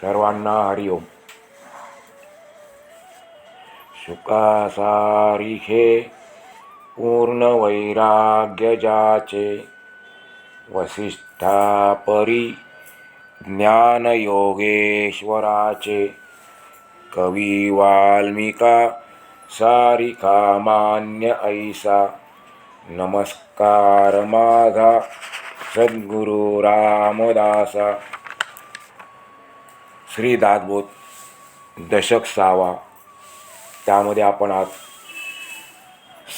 सर्वांना हरिओम सुखासारिखे पूर्ण वैराग्य जाचे वसिष्ठा परी ज्ञानयोगेश्वराचे कवी वाल्मिका सारिका मान्य ऐसा नमस्कार माझा सद्गुरु रामदासा श्री दासबोध दशक सहावा. त्यामध्ये आपण आज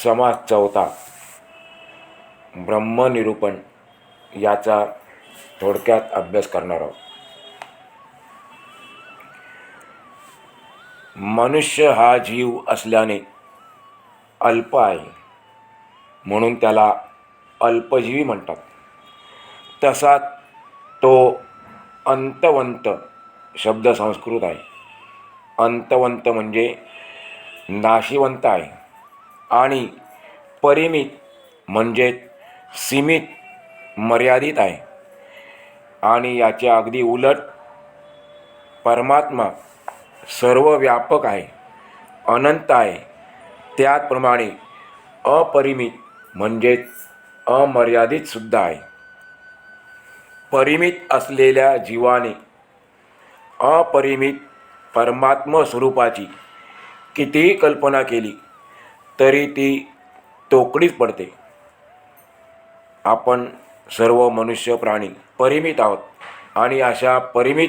समाज चौथा ब्रह्मनिरूपण याचा थोडक्यात अभ्यास करणार आहोत. मनुष्य हा जीव असल्याने अल्प आहे म्हणून त्याला अल्पजीवी म्हणतात. तसा तो अंतवंत शब्द संस्कृत आहे. अंतवंत म्हणजे नाशिवंत आहे. आणि परिमित म्हणजे सीमित मर्यादित आहे. आणि याच्या अगदी उलट परमात्मा सर्व व्यापक आहे अनंत आहे. त्याचप्रमाणे अपरिमित म्हणजेच अमर्यादितसुद्धा आहे. परिमित असलेल्या जीवाने अपरिमित परमात्म स्वरूपाची कितीही कल्पना केली तरी ती तोकडीच पडते. आपण सर्व मनुष्य प्राणी परिमित आहोत आणि अशा परिमित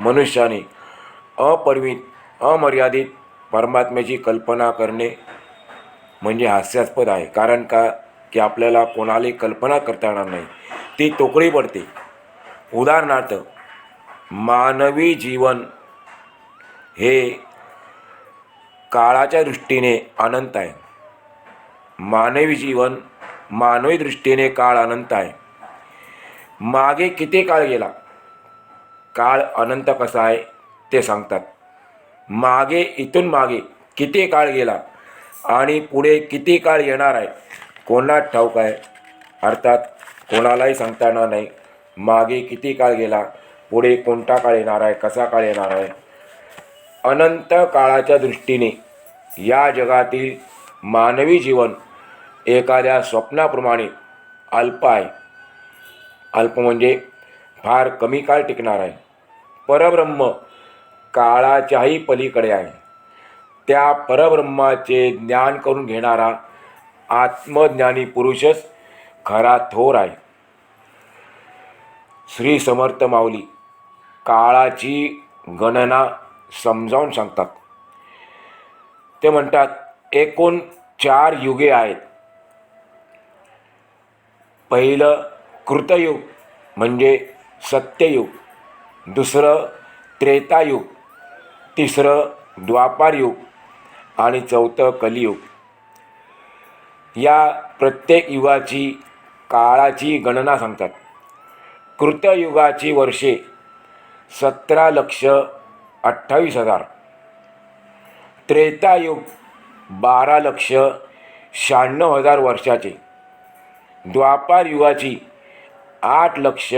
मनुष्याने अपरिमित अमर्यादित परमात्म्याची कल्पना करणे म्हणजे हास्यास्पद आहे. कारण का? की आपल्याला कोणालाही कल्पना करता येणार नाही. ती तोकडी पडते. उदाहरणार्थ मानवी जीवन हे काळाच्या दृष्टीने अनंत आहे. मानवी जीवन मानवी दृष्टीने काळ अनंत आहे. मागे किती काळ गेला? काळ अनंत कसा आहे ते सांगतात. मागे इथून मागे किती काळ गेला आणि पुढे किती काळ येणार आहे कोणा ठाऊक आहे? अर्थात कोणालाही सांगता येणार नाही. मागे किती काळ गेला? पुढे कोणता काळ येणार आहे? कसा काळ येणार आहे? अनंत काळाच्या दृष्टीने या जगातील मानवी जीवन एखाद्या स्वप्नाप्रमाणे अल्प आहे. अल्प म्हणजे फार कमी काळ टिकणार आहे. परब्रह्म काळाच्याही पलीकडे आहे. त्या परब्रह्माचे ज्ञान करून घेणारा आत्मज्ञानी पुरुषच खरा थोर आहे. श्री समर्थ माऊली काळाची गणना समजावून सांगतात. ते म्हणतात एकूण चार युगे आहेत. पहिलं कृतयुग म्हणजे सत्ययुग दुसरं त्रेतायुग तिसरं द्वापारयुग आणि चौथं कलियुग. या प्रत्येक युगाची काळाची गणना सांगतात. कृतयुगाची वर्षे सतरा लक्ष अठ्ठावीस हजार. त्रेतायुग बारा लक्ष शहाण्णव हजार वर्षाचे. द्वापार युगाची आठ लक्ष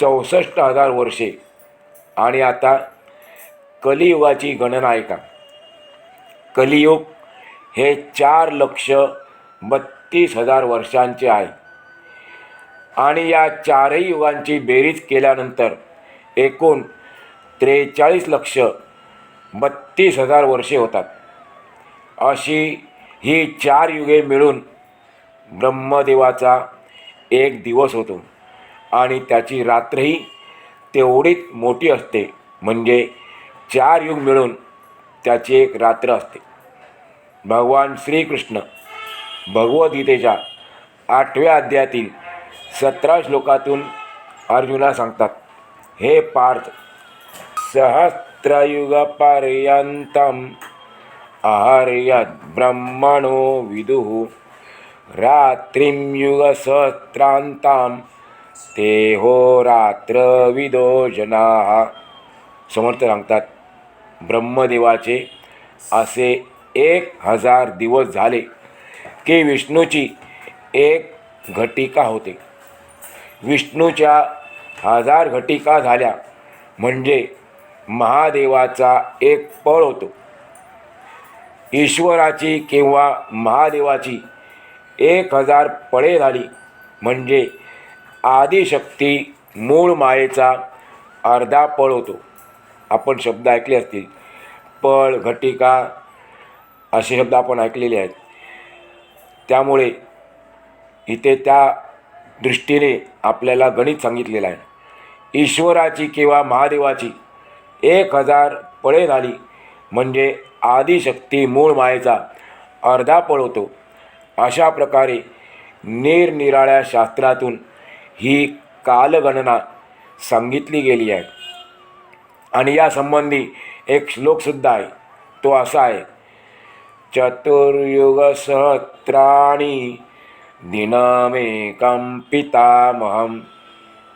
चौसष्ट हजार वर्षे. आणि आता कलियुगाची गणना आहे का कलियुग हे चार लक्ष बत्तीस हजार वर्षांचे आहे. आणि या चारही युगांची बेरीज केल्यानंतर एकूण त्रेचाळीस लक्ष बत्तीस हजार वर्षे होतात. अशी ही चार युगे मिळून ब्रह्मदेवाचा एक दिवस होतो आणि त्याची रात्रही तेवढीच मोठी असते. म्हणजे चार युग मिळून त्याची एक रात्र असते. भगवान श्रीकृष्ण भगवद्गीतेच्या आठव्या अध्यायातील सतरा श्लोकातून अर्जुना सांगतात हे पार्थ सहस्रयुगपर्यंतम आर्यद् ब्रह्मणो विदुः। रात्रिं युगसहस्रान्तां ते हो जनाः। समर्थ सांगतात ब्रह्मदेवाचे असे एक हजार दिवस झाले की विष्णूची एक घटिका होते। विष्णूच्या हजार घटिका झाल्या. म्हणजे महादेवाचा एक पळ होतो. ईश्वराची किंवा महादेवाची एक हजार पळे झाली. म्हणजे आदिशक्ती मूळ मायेचा अर्धा पळ होतो. आपण शब्द ऐकले असतील. पळ घटिका असे शब्द आपण ऐकलेले आहेत. त्यामुळे इथे त्या दृष्टीने आपल्याला गणित सांगितलेलं आहे. ईश्वराची किंवा महादेवाची एक हजार पळे झाली. म्हणजे आदिशक्ती मूळ मायेचा अर्धा पळ होतो. अशा प्रकारे निरनिराळ्या शास्त्रातून ही कालगणना सांगितली गेली आहे. आणि यासंबंधी एक श्लोकसुद्धा आहे. तो असा आहे. चतुर्युगसहस्राणि दिनमेकं पितामहं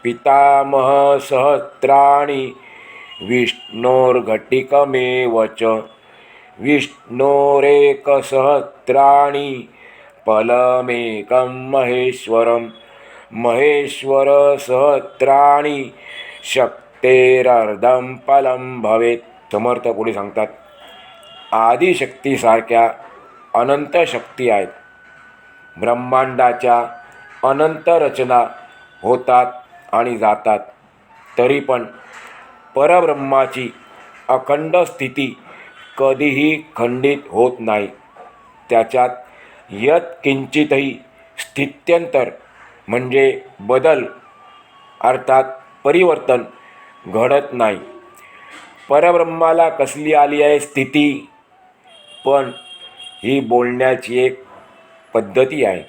पितामहसहस्राणि विष्णोर्घटिकमेव च विष्णोरेकसहस्राणि फलमेकं महेश्वरं महेश्वरसहस्राणि शक्तेरर्धं फलं भवेत्. समर्थ कोणी सांगतात आदिशक्तीसारख्या अनंत शक्ती आहेत. ब्रह्मांडाच्या अनंत रचना होतात. आणि जातात. तरी पण परब्रह्माची अखंड स्थिती कधीही खंडित होत नाही. त्याच्यात यत किंचितही स्थित्यंतर म्हणजे बदल अर्थात परिवर्तन घडत नाही. परब्रह्माला कसली आली आहे स्थिती? पण ही बोलण्याची एक पद्धती आहे.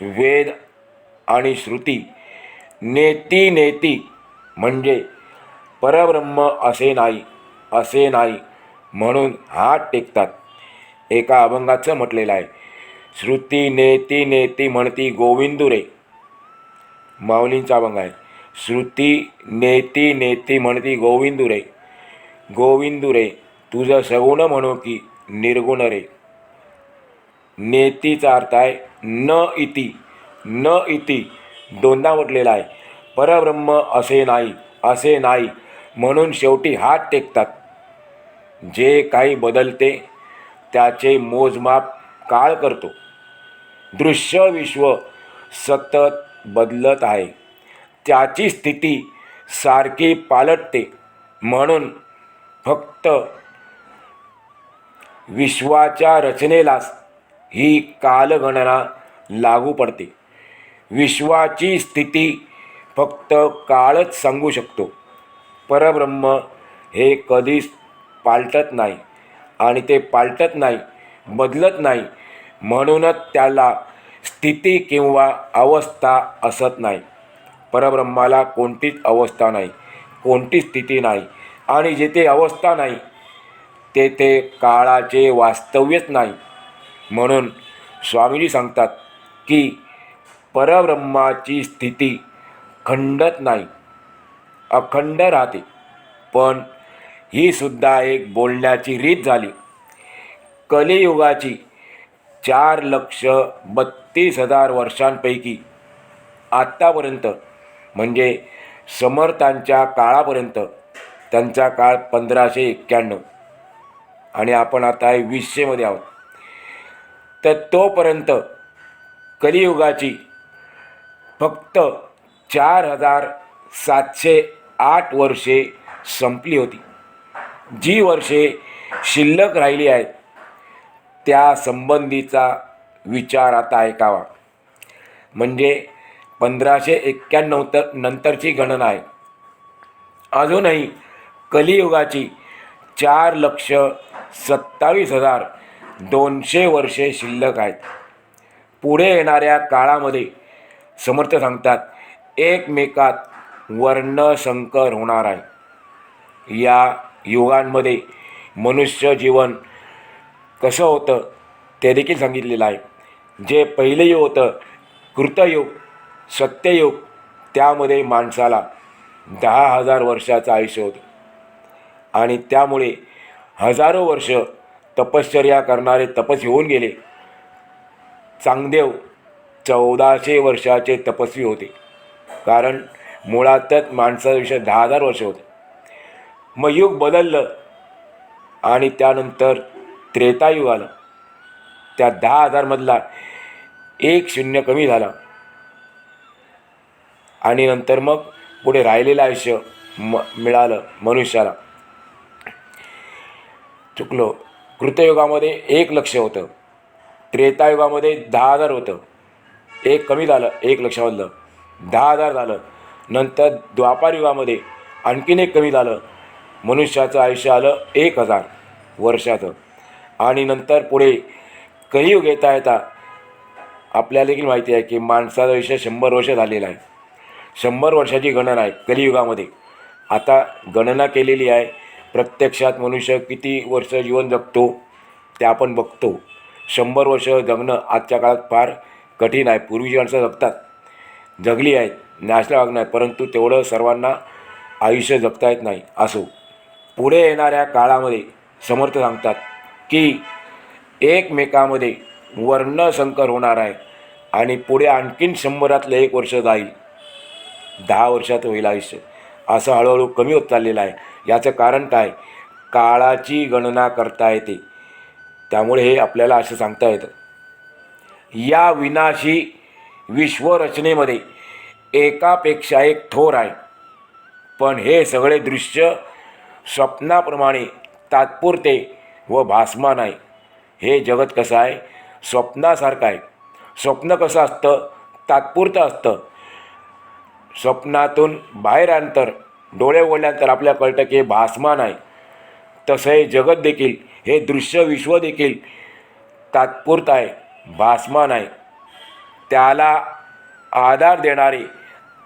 वेद आणि श्रुती नेती नेती. म्हणजे परब्रह्म असे नाही असे नाही म्हणून हात टेकतात. एका अभंगाचं म्हटलेलं आहे श्रुती नेती नेती म्हणती गोविंदुरे माऊलींचा अभंग आहे श्रुती नेती नेती म्हणती गोविंदुरे गोविंदुरे तुझं सगुण म्हणू की निर्गुण रे. नेतीचा अर्थ आहे न इति न इति. दोनदा म्हटलेला आहे. परब्रह्म असे नाही असे नाही. म्हणून शेवटी हात टेकतात. जे काही बदलते त्याचे मोजमाप काळ करतो. दृश्य विश्व सतत बदलत आहे. त्याची स्थिती सारखी पालटते. म्हणून फक्त विश्वाच्या रचनेलाच ही कालगणना लागू पडते. विश्वाची स्थिती फक्त काळच सांगू शकतो. परब्रह्म हे कधीच पालटत नाही आणि ते पालटत नाही बदलत नाही. म्हणूनच त्याला स्थिती किंवा अवस्था असत नाही. परब्रह्माला कोणतीच अवस्था नाही कोणतीच स्थिती नाही आणि जिथे अवस्था नाही तेथे काळाचे वास्तव्यच नाही. म्हणून स्वामीजी सांगतात की परब्रह्माची स्थिती खंडत नाही अखंड राहते. पण ही सुद्धा एक बोलण्याची रीत झाली. कलियुगाची चार लक्ष बत्तीस हजार वर्षांपैकी आत्तापर्यंत म्हणजे समर्थांच्या काळापर्यंत त्यांचा काळ पंधराशे एक्क्याण्णव. आणि आपण आता आहे वीसशेमध्ये आहोत. तर तोपर्यंत कलियुगाची फक्त चार हजार सातशे आठ वर्षे संपली होती. जी वर्षे शिल्लक राहिली आहेत त्या संबंधीचा विचार आता ऐकावा. म्हणजे पंधराशे एक्क्याण्णव तर नंतरची गणना आहे. अजूनही कलियुगाची चार लक्ष सत्तावीस हजार दोनशे वर्षे शिल्लक आहेत. पुढे येणाऱ्या काळामध्ये समर्थ सांगतात एकमेकात वर्णसंकर होणार आहे. या युगांमध्ये मनुष्य जीवन कसं होतं ते देखील सांगितलेलं आहे. जे पहिले युग होतं कृतयुग सत्ययुग त्यामध्ये माणसाला दहा हजार वर्षाचं आयुष्य होतं. आणि त्यामुळे हजारो वर्ष तपश्चर्या करणारे तपस होऊन गेले. चांगदेव चौदाशे वर्षाचे तपस्वी होते. कारण मुळातच माणसाचं आयुष्य दहा हजार वर्ष होतं. मग युग बदललं आणि त्यानंतर त्रेतायुग आलं. त्या दहा हजारमधला एक शून्य कमी झाला. आणि नंतर मग पुढे राहिलेलं आयुष्य म मिळालं मनुष्याला. चुकलो. कृतयुगामध्ये एक लक्ष होतं. त्रेतायुगामध्ये दहा हजार होतं. एक कमी झालं एक लक्षावधलं दहा हजार झालं. नंतर द्वापारयुगामध्ये आणखीन एक कमी झालं. मनुष्याचं आयुष्य आलं एक हजार वर्षाचं. आणि नंतर पुढे कलियुग येता येता आपल्याला देखील माहिती आहे की माणसाचं आयुष्य शंभर वर्ष झालेलं आहे. शंभर वर्षाची गणना आहे कलियुगामध्ये. आता गणना केलेली आहे प्रत्यक्षात मनुष्य किती वर्ष जीवन जगतो ते आपण बघतो. शंभर वर्ष जगणं आजच्या काळात फार कठीण आहे. पूर्वीची माणसं जगतात. जगली आहेत. नॅशनल नाही परंतु तेवढं सर्वांना आयुष्य जगता येत नाही असो. पुढे येणाऱ्या काळामध्ये समर्थ सांगतात की एकमेकामध्ये वर्णसंकर होणार आहे आणि पुढे आणखीन शंभरातलं एक वर्ष जाईल. दहा वर्षात होईल आयुष्य. असं हळूहळू कमी होत चाललेलं आहे. याचं कारण काय? काळाची गणना करता येते. त्यामुळे हे आपल्याला असं सांगता येतं. या विनाशी विश्वरचनेमध्ये एकापेक्षा एक थोर आहे. पण हे सगळे दृश्य स्वप्नाप्रमाणे तात्पुरते व भासमान आहे. हे जगत कसं आहे? स्वप्नासारखं आहे. स्वप्न कसं असतं? तात्पुरतं असतं. स्वप्नातून बाहेर आणतर डोळे ओढल्यानंतर आपल्याला कळतं की हे भासमान आहे. तसं हे जगत देखील हे दृश्य विश्व देखील तात्पुरतं आहे. भासमान आहे त्याला आधार देणारे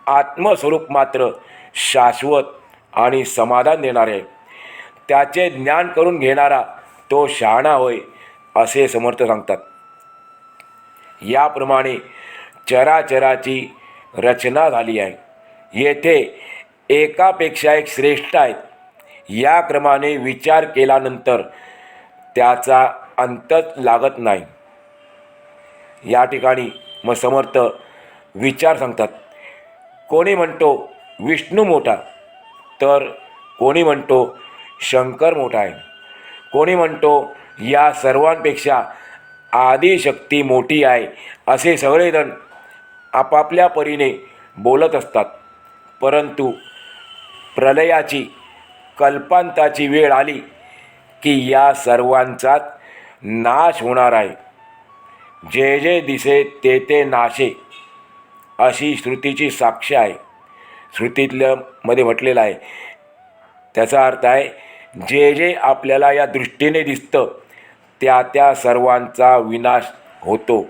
आत्मस्वरूप मात्र शाश्वत आणि समाधान देणारे. आहे त्याचे ज्ञान करून घेणारा तो शहाणा होय असे समर्थ सांगतात. याप्रमाणे चराचराची रचना झाली आहे. येथे एकापेक्षा एक श्रेष्ठ आहेत. या क्रमाने विचार केल्यानंतर त्याचा अंतच लागत नाही. या ठिकाणी मग समर्थ विचार सांगतात. कोणी म्हणतो विष्णू मोठा तर कोणी म्हणतो शंकर मोठा आहे. कोणी म्हणतो या सर्वांपेक्षा आदिशक्ती मोठी आहे असे सगळेजण आपापल्या परीने बोलत असतात. परंतु प्रलयाची कल्पांताची वेळ आली की या सर्वांचाच नाश होणार आहे. जे जे दिसे ते ते नाशे अशी श्रुतीची साक्ष आहे. श्रुतीतल्या मध्ये म्हटलेलं आहे. त्याचा अर्थ आहे जे जे आपल्याला या दृष्टीने दिसतं त्या त्या सर्वांचा विनाश होतो.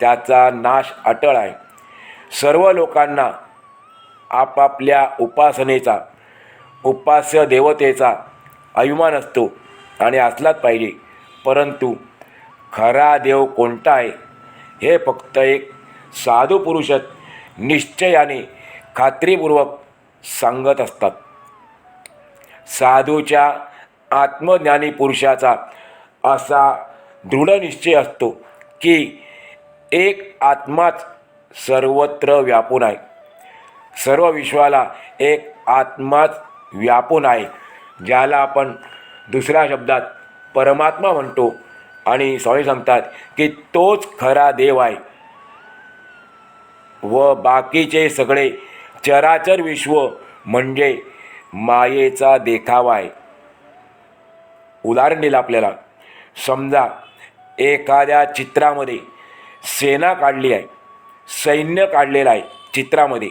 त्याचा नाश अटळ आहे. सर्व लोकांना आपापल्या उपासनेचा उपास्य देवतेचा अभिमान असतो आणि असलाच पाहिजे. परंतु खरा देव कोणता आहे? हे फक्त एक साधू पुरुषच निश्चयाने खात्रीपूर्वक सांगत असतात. साधूच्या आत्मज्ञानी पुरुषाचा असा दृढ निश्चय असतो की एक आत्माच सर्वत्र व्यापून आहे. सर्व विश्वाला एक आत्माच व्यापून आहे ज्याला आपण दुसऱ्या शब्दात परमात्मा म्हणतो. आणि स्वामी सांगतात की तोच खरा देव आहे. व बाकीचे सगळे चराचर विश्व म्हणजे मायेचा देखावा आहे. उदाहरण दिलं आपल्याला. समजा एखाद्या चित्रामध्ये सेना काढली आहे. सैन्य काढलेलं आहे चित्रामध्ये.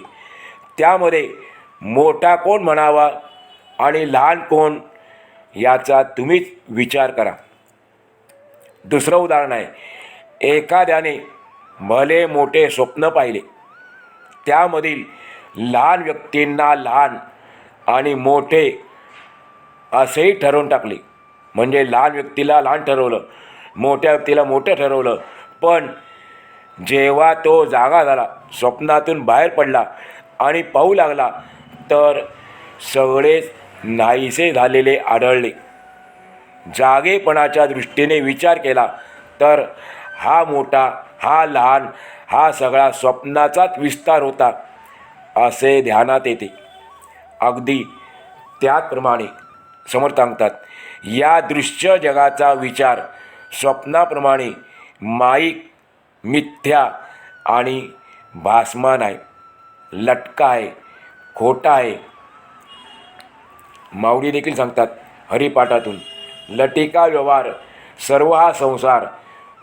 त्यामध्ये मोठा कोण म्हणावा आणि लहान कोण याचा तुम्हीच विचार करा. दुसरं उदाहरण आहे. एखाद्याने भले मोठे स्वप्न पाहिले त्यामधील लहान व्यक्तींना लहान आणि मोठे असेही ठरवून टाकले. म्हणजे लहान व्यक्तीला लहान ठरवलं मोठ्या व्यक्तीला मोठं ठरवलं. पण जेव्हा तो जागा झाला स्वप्नातून बाहेर पडला आणि पाहू लागला तर सगळेच नाहीसे झालेले आढळले. जागेपणाच्या दृष्टीने विचार केला तर हा मोठा हा लहान हा सगळा स्वप्नाचाच विस्तार होता असे ध्यानात येते. अगदी त्याचप्रमाणे समर्थ सांगतात या दृश्य जगाचा विचार स्वप्नाप्रमाणे माईक मिथ्या आणि भासमान आहे लटका आहे खोटा आहे. माऊली देखील सांगतात हरिपाठातून लटिका व्यवहार सर्व हा संसार.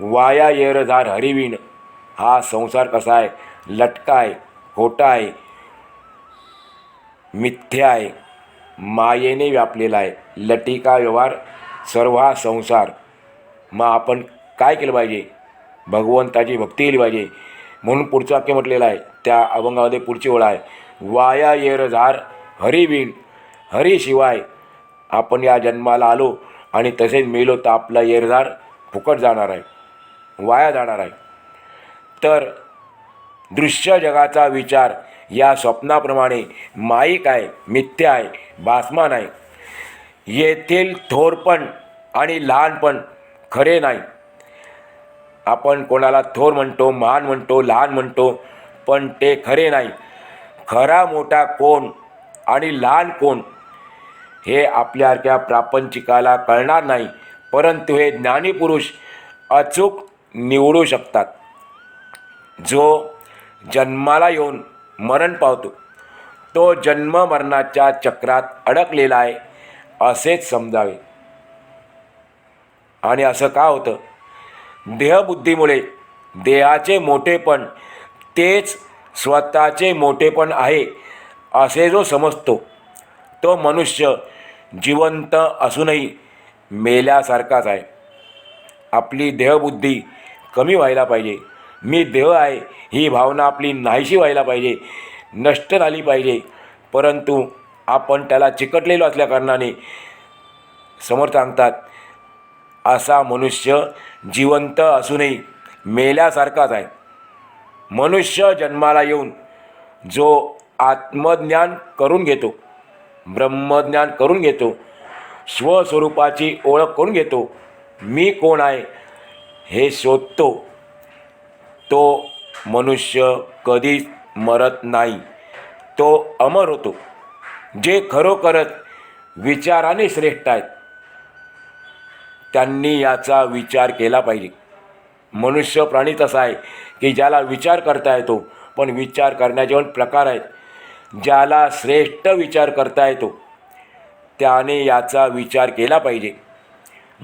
वाया येरधार हरिवीण हा संसार कसा आहे? लटका आहे खोटा आहे मिथ्या आहे मायेने व्यापलेला आहे. लटिका व्यवहार सर्व हा संसार. मग आपण काय केलं पाहिजे? भगवंताची भक्ती केली पाहिजे. म्हणून पुढचं वाक्य म्हटलेलं आहे त्या अभंगामध्ये पुढची ओळ आहे. वाया येरझार हरिवीण हरीशिवाय आपण या जन्माला आलो आणि तसेच मेलो तर आपला येरदार फुकट जाणार आहे वाया जाणार आहे. तर दृश्य जगाचा विचार या स्वप्नाप्रमाणे माईक आहे मिथ्य आहे भासमान आहे. येथील थोरपण आणि लहानपण खरे नाही. आपण कोणाला थोर म्हणतो महान म्हणतो लहान म्हणतो पण ते खरे नाही. खरा मोठा कोण आणि लहान कोण हे आपल्यासारख्या प्रापंचिकाला कळणार नाही परंतु हे ज्ञानीपुरुष अचूक निवडू शकतात. जो जन्माला येऊन मरण पावतो तो जन्म मरणाच्या चक्रात अडकलेला आहे असेच समजावे. आणि असं का होतं? देहबुद्धीमुळे देहाचे मोठेपण तेच स्वतःचे मोठेपण आहे असे जो समजतो. तो मनुष्य जिवंत असूनही मेल्यासारखाच आहे. आपली देहबुद्धी कमी व्हायला पाहिजे. मी देह आहे ही भावना आपली नाहीशी व्हायला पाहिजे. नष्ट झाली पाहिजे. परंतु आपण त्याला चिकटलेलो असल्याकारणाने समर्थ सांगतात असा मनुष्य जिवंत असूनही मेल्यासारखाच आहे. मनुष्य जन्माला येऊन जो आत्मज्ञान करून घेतो ब्रह्मज्ञान करून घेतो. स्वस्वरूपाची ओळख करून घेतो. मी कोण आहे? हे शोधतो. तो मनुष्य कधीच मरत नाही. तो अमर होतो. जे खरोखरच विचाराने श्रेष्ठ आहेत. त्यांनी याचा विचार केला पाहिजे. मनुष्य प्राणी तसा आहे की ज्याला विचार करता येतो पण विचार करण्याचे पण प्रकार आहेत. ज्याला श्रेष्ठ विचार करता येतो त्याने याचा विचार केला पाहिजे.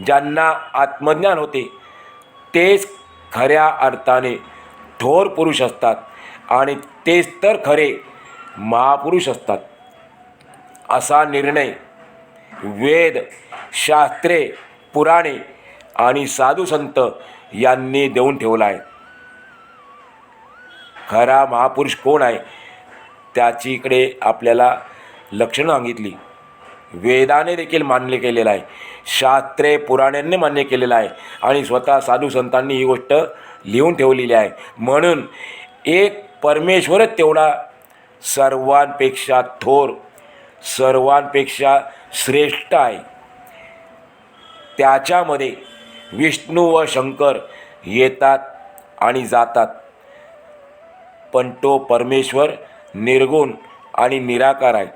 ज्यांना आत्मज्ञान होते तेच खऱ्या अर्थाने थोर पुरुष असतात आणि तेच तर खरे महापुरुष असतात. असा निर्णय वेद शास्त्रे पुराणे आणि साधू संत यांनी देऊन ठेवला आहे. खरा महापुरुष कोण आहे? त्याची इकडे आपल्याला लक्षणं सांगितली. वेदाने देखील मान्य केलेलं आहे. शास्त्रे पुराण्यांनी मान्य केलेलं आहे. आणि स्वतः साधू संतांनी ही गोष्ट लिहून ठेवलेली आहे. म्हणून एक परमेश्वरच तेवढा सर्वांपेक्षा थोर सर्वांपेक्षा श्रेष्ठ आहे. त्याच्यामध्ये विष्णू व शंकर येतात आणि जातात. पण तो परमेश्वर निर्गुण आणि निराकार आहे.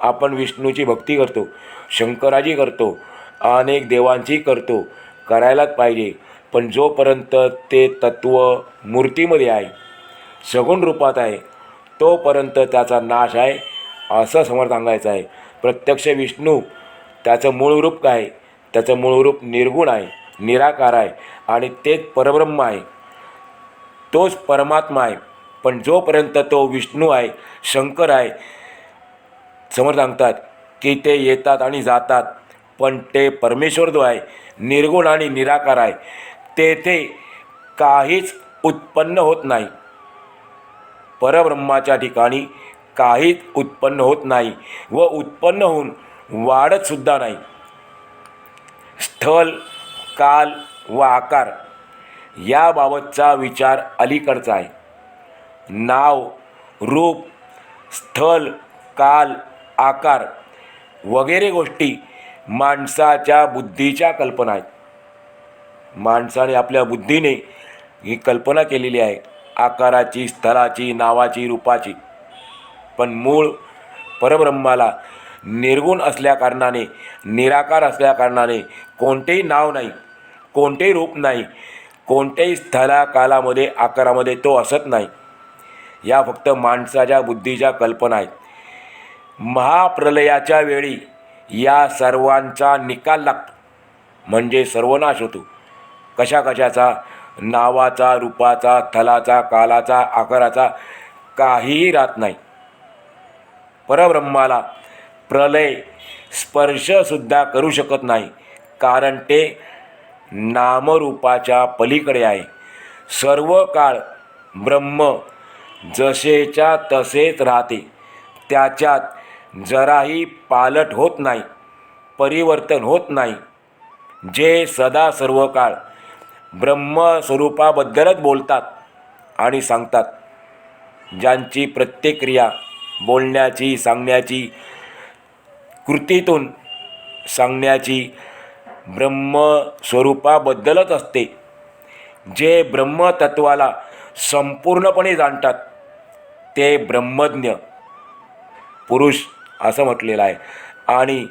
आपण विष्णूची भक्ती करतो शंकराची करतो अनेक देवांची करतो करायलाच पाहिजे. पण जोपर्यंत ते तत्त्व मूर्तीमध्ये आहे सगुण रूपात आहे तोपर्यंत त्याचा नाश आहे असं समोर सांगायचं आहे. प्रत्यक्ष विष्णू त्याचं मूळ रूप काय? त्याचं मूळ रूप निर्गुण आहे निराकार आहे आणि तेच परब्रह्म आहे. तोच परमात्मा आहे. पण जोपर्यंत तो विष्णू आहे शंकर आहे समोर सांगतात की ते येतात आणि जातात पण ते परमेश्वर जो आहे निर्गुण आणि निराकार आहे. तेथे काहीच उत्पन्न होत नाही. परब्रह्माच्या ठिकाणी काहीच उत्पन्न होत नाही व उत्पन्न होऊन वाढतसुद्धा नाही. स्थल काल व आकार याबाबतचा विचार अलीकडचा आहे. नाव रूप स्थल काल आकार वगैरे गोष्टी माणसाच्या बुद्धीच्या कल्पना आहेत. माणसाने आपल्या बुद्धीने ही कल्पना केलेली आहे आकाराची स्थलाची नावाची रूपाची. पण मूळ परब्रह्माला निर्गुण असल्याकारणाने निराकार असल्याकारणाने कोणतेही नाव नाही कोणतेही रूप नाही कोणत्याही स्थला कालामध्ये आकारामध्ये तो असत नाही. या फक्त माणसाच्या बुद्धीच्या कल्पना आहेत. महाप्रलयाच्या वेळी या सर्वांचा निकाल लागतो. म्हणजे सर्वनाश होतो. कशा कशाचा? नावाचा रूपाचा थलाचा कालाचा आकाराचा काहीही राहत नाही. परब्रह्माला प्रलय स्पर्शसुद्धा करू शकत नाही. कारण ते नामरूपाच्या पलीकडे आहे. सर्व काळ ब्रह्म जसेच्या तसेच राहते. त्याच्यात जराही पालट होत नाही परिवर्तन होत नाही. जे सदा सर्व काळ ब्रह्मस्वरूपाबद्दलच बोलतात आणि सांगतात. ज्यांची प्रत्येक क्रिया बोलण्याची सांगण्याची कृतीतून सांगण्याची ब्रह्मस्वरूपाबद्दलच असते. जे ब्रह्मतत्वाला संपूर्णपणे जाणतात ते ब्रह्मज्ञ पुरुष असं म्हटलेलं आहे. आणि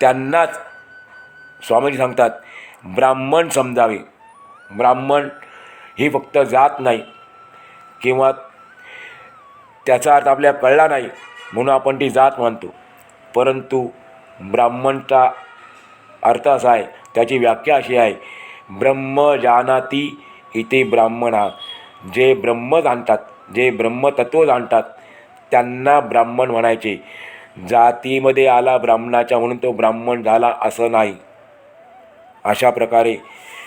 त्यांनाच स्वामीजी सांगतात ब्राह्मण समजावे. ब्राह्मण ही फक्त जात नाही किंवा त्याचा अर्थ आपल्याला कळला नाही म्हणून आपण ती जात मानतो. परंतु ब्राह्मणचा अर्थ असा आहे त्याची व्याख्या अशी आहे ब्रह्म जानाती इथे ब्राह्मण. जे ब्रह्म जाणतात जे ब्रह्मतत्व जाणतात त्यांना ब्राह्मण म्हणायचे. जातीमध्ये आला ब्राह्मणाच्या म्हणून तो ब्राह्मण झाला असं नाही. अशा प्रकारे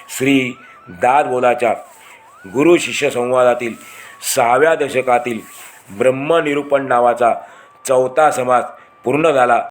श्री दादबोलाच्या गुरु शिष्य संवादातील सहाव्या दशकातील ब्रह्मनिरूपण नावाचा चौथा समाज पूर्ण झाला.